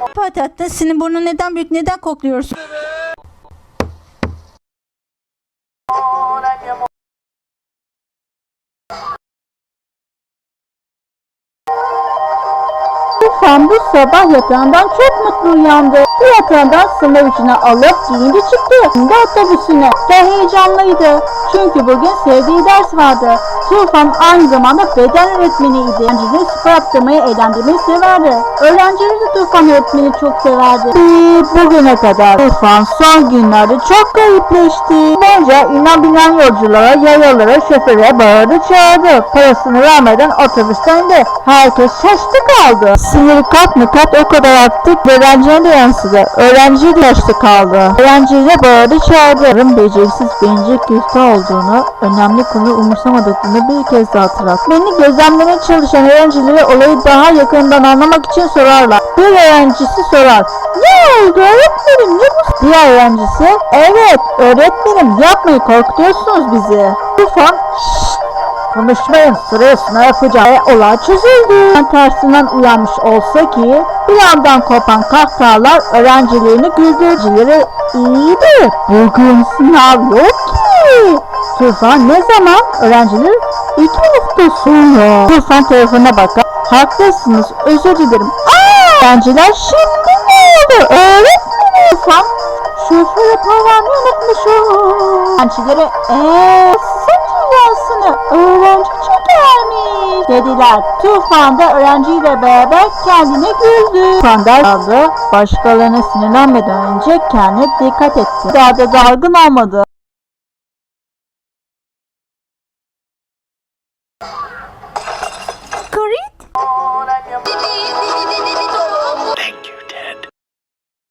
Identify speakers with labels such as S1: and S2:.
S1: Patates senin burnun neden büyük neden kokluyorsun?
S2: Tufan bu sabah yatağından çok mutlu uyandı. Bu yatağından sınav içine alıp giyindi çıktı. Şimdi otobüsüne ve heyecanlıydı. Çünkü bugün sevdiği ders vardı. Tufan aynı zamanda beden öğretmeniydi. Öğrencileri spor yaptırmayı, eğlendirmeyi severdi. Öğrencileri de Tufan öğretmeni çok severdi. Ve bugüne kadar Tufan son günlerde çok garipleşti. Bonca inen binen yolculara, yayalara, şoföre bağırdı çağırdı. Parasını vermeden otobüsten indi. Herkes şaştı kaldı. Siniri kat mı kat o kadar arttı. Öğrenciye de yansıdı. Öğrenci de şaştı kaldı. Öğrenciye bağırdı çağırdı. Yarın beceriksiz bencil küstah olduğunu, önemli konu umursamadıklarını bir kez daha hatırlat. Beni gözlemlemeye çalışan öğrencilere olayı daha yakından anlamak için sorarlar. Bir öğrencisi sorar. Ne oldu öğretmenim ne bu? Diğer öğrencisi evet öğretmenim yapmayı korkutuyorsunuz bizi. Tufan "Şşt, Konuşmayın sıraya sınav yapacağım. Olay çözüldü. Ben tersinden uyanmış olsa ki bir yandan kopan kahkahalar öğrencilerini güldürücüleri iyiydi. Bugün sınav yok ki. Tufan ne zaman? Öğrenciler iki hafta sonra. Tufan telefonuna bakar. Haklısınız özür dilerim. Aa! Öğrenciler şimdi ne oldu? Öğretmenim. Tufan şoförü paramı unutmuşum. Öğrencilere eee cezasını öğrenci çekermiş dediler. Tufan da öğrenciyle beraber kendine güldü. Tufan da aldı. Başkalarına sinirlenmeden önce kendine dikkat etti. Daha da dargın olmadı. করি